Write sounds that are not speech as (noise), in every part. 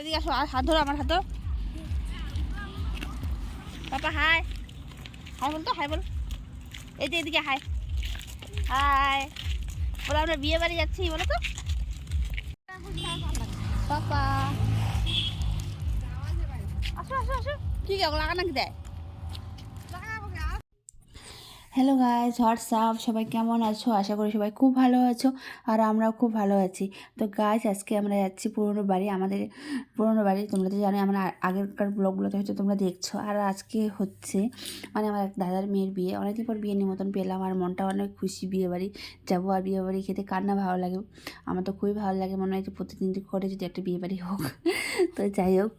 এদিকে আসো, আর হাত ধরো, আমার হাত ধরো। পাপা, হাই। হাই বল তো, হাই বল। এই যে এদিকে, হাই। হাই। বলো, আমরা বিয়ে বাড়ি যাচ্ছি, বলো তো। পাপা। আসো আসো আসো। কি গে লাগা নাকি দেয়? হ্যালো গাইজ হোয়াটসঅ্যাপ সবাই কেমন আছো? আশা করি সবাই খুব ভালো আছো আর আমরাও খুব ভালো আছি। তো গাছ আজকে আমরা যাচ্ছি পুরনো বাড়ি। আমাদের পুরনো বাড়ি, তোমরা তো জানো আমরা আগেরকার ব্লগগুলোতে হয়তো তোমরা দেখছ। আর আজকে হচ্ছে মানে আমার এক দাদার মেয়ের বিয়ে। অনেকদিন পর বিয়ে নিমন্ত্রণ পেলাম আর মনটা অনেক খুশি বিয়ে বাড়ি যাব আর বিয়ে বাড়ি খেতে, কার না ভালো লাগে? আমার তো খুবই ভালো লাগে। মনে হয় যে প্রতিদিন করে যদি একটা বিয়ে বাড়ি হোক। তো যাই হোক,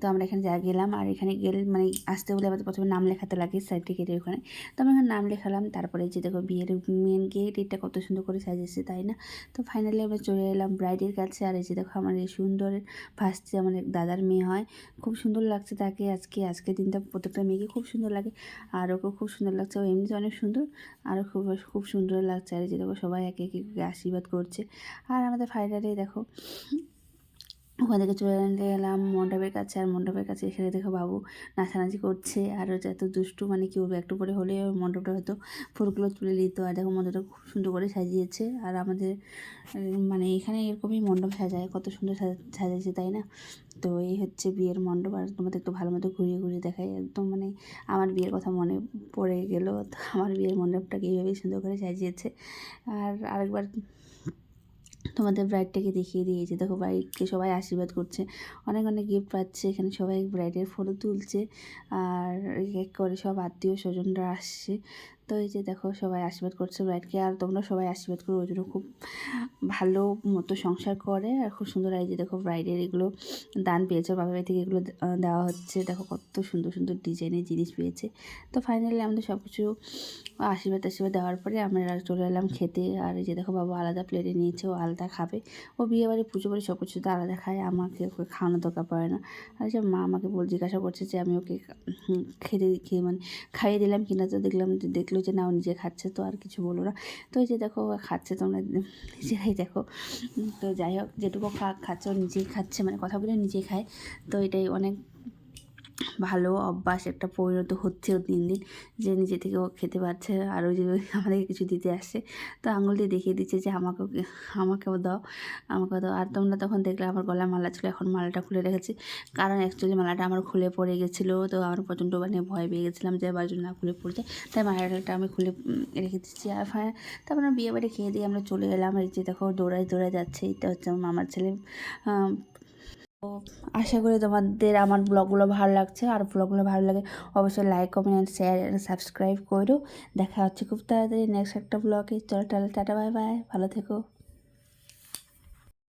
তো আমরা এখানে যা গেলাম, আর এখানে গেলে মানে আসতে বলে আমাদের প্রথমে নাম লেখাতে লাগে সার্টিফিকেটের ওখানে। তো আমি এখানে নাম লেখালাম, তারপরে যে দেখো বিয়ের মেন গেট এটা কত সুন্দর করে সাজিয়েছে, তাই না? তো ফাইনালি আমরা চলে এলাম ব্রাইডের কাছে, আর এই যে দেখো আমার এই সুন্দর ফার্স্ট আমার দাদার মেয়ে হয়, খুব সুন্দর লাগছে তাকে আজকে আজকে দিনটা প্রত্যেকটা মেয়েকে খুব সুন্দর লাগে, আর ওকেও খুব সুন্দর লাগছে, ও এমনিতে অনেক সুন্দর আরও খুব খুব সুন্দর লাগছে, আর যে দেখো সবাই একে একে আশীর্বাদ করছে। আর আমাদের ফাইনালি দেখো ওখান থেকে চলে এলাম মণ্ডপের কাছে আর মণ্ডপের কাছে এখানে দেখো বাবু নাচানাচি করছে। আর হচ্ছে এত দুষ্টু মানে কি বলব, একটু করে হলে মণ্ডপটা হয়তো ফুলগুলো তুলে দিত আর দেখো মণ্ডপটা খুব সুন্দর করে সাজিয়েছে। আর আমাদের মানে এখানে এরকমই মণ্ডপ সাজায়, কত সুন্দর সাজা- সাজাইছে, তাই না? তো এই হচ্ছে বিয়ের মণ্ডপ। আর তোমাদের একটু ভালো মতো ঘুরিয়ে ঘুরিয়ে দেখাই। একদম মানে আমার বিয়ের কথা মনে পড়ে গেল। তো আমার বিয়ের মণ্ডপটাকে এইভাবেই সুন্দর করে সাজিয়েছে। আর আরেকবার তোমাদের ব্রাইডটাকে দেখিয়ে দিয়েছে। দেখো ব্রাইডকে সবাই আশীর্বাদ করছে। অনেক অনেক গিফট পাচ্ছে। এখানে সবাই ব্রাইডের ফটো তুলছে। আর এক করে সব আত্মীয় স্বজনরা আসছে। তো এই যে দেখো সবাই আশীর্বাদ করছে ব্রাইডকে আর তোমরা সবাই আশীর্বাদ করো, ওই জন্য খুব ভালো মতো সংসার করে। আর খুব সুন্দর এই যে দেখো ব্রাইডের এগুলো দান পেয়েছে বাবা বাড়ি থেকে এগুলো দেওয়া হচ্ছে। দেখো কত সুন্দর সুন্দর ডিজাইনের জিনিস পেয়েছে। তো ফাইনালি আমাদের সব কিছু আশীর্বাদ আশীর্বাদ দেওয়ার পরে আমরা চলে এলাম খেতে। আর এই যে দেখো বাবা আলাদা প্লেটে নিয়েছে, ও আলাদা খাবে। ও বিয়ে বাড়ি, পুজো বাড়ি সব কিছু তো আলাদা খায়, আমাকে ওকে খাওয়ানো দরকার পড়ে না। আর যে মা আমাকে বল, জিজ্ঞাসা করছে যে আমি ওকে খেতে খেয়ে মানে খাইয়ে দিলাম কিনা তো দেখলাম যে দেখল যে না ও নিজে খাচ্ছে তো, আর কিছু বলো না। তো এই যে দেখো, খাচ্ছে তোমরা নিজেরাই দেখো। তো যাই হোক, যেটুকু খাচ্ছে, ও নিজেই খাচ্ছে মানে কথা বলে নিজেই খায়। তো এটাই অনেক ভালো অভ্যাস একটা পরিণত হচ্ছেও দিন দিন, যে নিজে থেকে ও খেতে পারছে আর ওই যে (laughs) আমাদেরকে কিছু দিতে আসছে। তো আঙুল দিয়ে দেখিয়ে দিচ্ছে যে আমাকেও আমাকেও দাও আমাকেও দাও। আর তোমরা তখন দেখলে আমার গলায় মালা ছিল, এখন মালাটা খুলে রেখেছি। কারণ অ্যাকচুয়ালি মালাটা আমার খুলে পড়ে গেছিল, তো আমার প্রচণ্ড মানে ভয় পেয়ে গেছিলাম যে এবার না খুলে পড়ে যায়, তাই মালাটা আমি খুলে রেখে দিচ্ছি। আর ফাই তারপর বিয়ে বাড়ি খেয়ে দিয়ে আমরা চলে এলাম। এই যে দেখো দৌড়ায় দৌড়ায় যাচ্ছে, এটা হচ্ছে আমার ছেলে। আশা করি তোমাদের আমার ব্লগগুলো ভালো লাগছে। আর ব্লগগুলো ভালো লাগে, অবশ্যই লাইক কমেন্ট শেয়ার সাবস্ক্রাইব করো। দেখা হচ্ছে খুব তাড়াতাড়ি নেক্সট একটা ব্লগে চলো, টাটা বাই বাই ভালো থেকো।